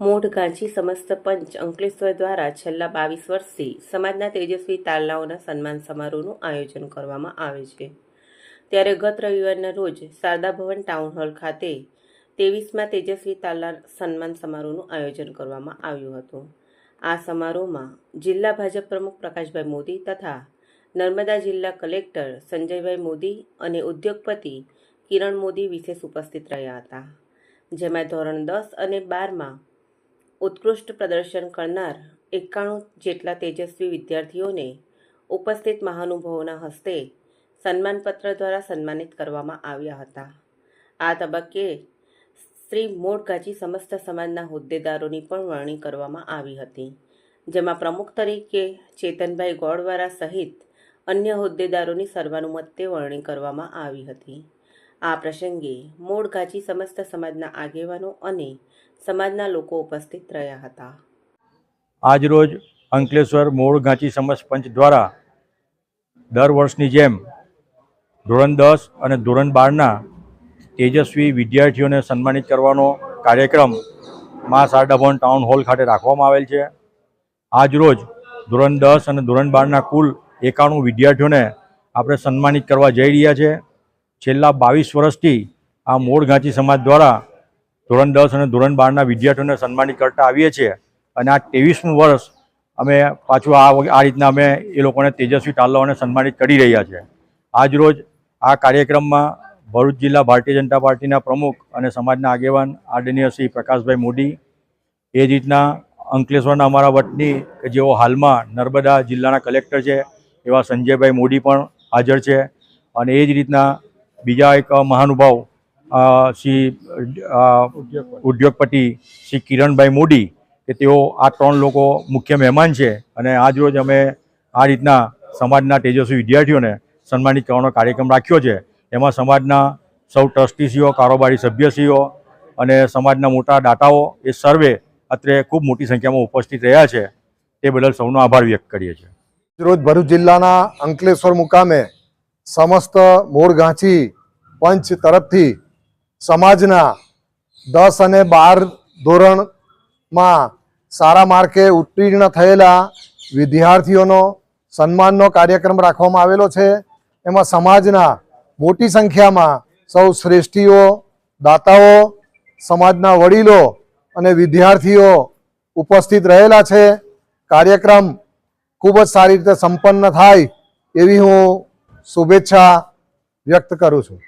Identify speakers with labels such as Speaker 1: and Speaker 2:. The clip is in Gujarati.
Speaker 1: મોઢ ગાંચી સમસ્ત પંચ અંકલેશ્વર દ્વારા છેલ્લા બાવીસ વર્ષથી સમાજના તેજસ્વી તારલાઓના સન્માન સમારોહનું આયોજન કરવામાં આવે છે. ત્યારે ગત રવિવારના રોજ શારદા ભવન ટાઉન હોલ ખાતે ત્રેવીસમાં તેજસ્વી તારલા સન્માન સમારોહનું આયોજન કરવામાં આવ્યું હતું. આ સમારોહમાં જિલ્લા ભાજપ પ્રમુખ પ્રકાશભાઈ મોદી તથા નર્મદા જિલ્લા કલેક્ટર સંજયભાઈ મોદી અને ઉદ્યોગપતિ કિરણ મોદી વિશેષ ઉપસ્થિત રહ્યા હતા. જેમાં ધોરણ દસ અને બારમાં ઉત્કૃષ્ટ પ્રદર્શન કરનાર એકાણું જેટલા તેજસ્વી વિદ્યાર્થીઓને ઉપસ્થિત મહાનુભાવોના હસ્તે સન્માનપત્ર દ્વારા સન્માનિત કરવામાં આવ્યા હતા. આ તબક્કે શ્રી મોડગાજી સમસ્ત સમાજના હોદ્દેદારોની પણ વરણી કરવામાં આવી હતી, જેમાં પ્રમુખ તરીકે ચેતનભાઈ ગોળવારા સહિત અન્ય હોદ્દેદારોની સર્વાનુમતે વરણી કરવામાં આવી હતી. આ પ્રસંગે મૂળ ગાજી સમસ્ત સમાજના આગેવાનો અને સમાજના લોકો ઉપસ્થિત રહ્યા હતા.
Speaker 2: આજરોજ અંકલેશ્વર મોળ ગાંચી પંચ દ્વારા દર વર્ષની જેમ ધોરણ દસ અને ધોરણ બારના તેજસ્વી વિદ્યાર્થીઓને સન્માનિત કરવાનો કાર્યક્રમ મા સારડાભવન ટાઉન હોલ ખાતે રાખવામાં આવેલ છે. આજરોજ ધોરણ દસ અને ધોરણ બારના કુલ એકાણું વિદ્યાર્થીઓને આપણે સન્માનિત કરવા જઈ રહ્યા છે. છેલ્લા બાવીસ વર્ષથી આ મોળ ગાંચી સમાજ દ્વારા ધોરણ દસ અને ધોરણ બારના વિદ્યાર્થીઓને સન્માનિત કરતા આવીએ છીએ. અને આ ત્રેવીસમું વર્ષ અમે પાછું આ આ રીતના અમે એ લોકોને તેજસ્વી તાલાઓને સન્માનિત કરી રહ્યા છે આજરોજ આ કાર્યક્રમમાં ભરૂચ જિલ્લા ભારતીય જનતા પાર્ટીના પ્રમુખ અને સમાજના આગેવાન આદરણીય શ્રી પ્રકાશભાઈ મોદી, એ જ રીતના અંકલેશ્વરના અમારા વતની કે જેઓ હાલમાં નર્મદા જિલ્લાના કલેક્ટર છે એવા સંજયભાઈ મોદી પણ હાજર છે. અને એ જ રીતના બીજા એક મહાનુભાવ શ્રી ઉદ્યોગપતિ શ્રી કિરણભાઈ મોદી, કે તેઓ આ ત્રણ લોકો મુખ્ય મહેમાન છે. અને આજ રોજ અમે આ રીતના સમાજના તેજસ્વી વિદ્યાર્થીઓને સન્માનિત કરવાનો કાર્યક્રમ રાખ્યો છે. એમાં સમાજના સૌ ટ્રસ્ટીસીઓ, કારોબારી સભ્યશ્રીઓ અને સમાજના મોટા દાતાઓ એ સર્વે અત્રે ખૂબ મોટી સંખ્યામાં ઉપસ્થિત રહ્યા છે. તે બદલ સૌનો આભાર વ્યક્ત કરીએ છીએ.
Speaker 3: રોજ ભરૂચ જિલ્લાના અંકલેશ્વર મુકામે સમસ્ત મૂળ પંચ તરફથી સમાજના દસ અને બાર ધોરણમાં સારા માર્કે ઉત્તીર્ણ થયેલા વિદ્યાર્થીઓનો સન્માનનો કાર્યક્રમ રાખવામાં આવેલો છે. એમાં સમાજના મોટી સંખ્યામાં સૌ શ્રેષ્ઠીઓ, દાતાઓ, સમાજના વડીલો અને વિદ્યાર્થીઓ ઉપસ્થિત રહેલા છે. કાર્યક્રમ ખૂબ જ સારી રીતે સંપન્ન થાય એવી હું શુભેચ્છા વ્યક્ત કરું છું.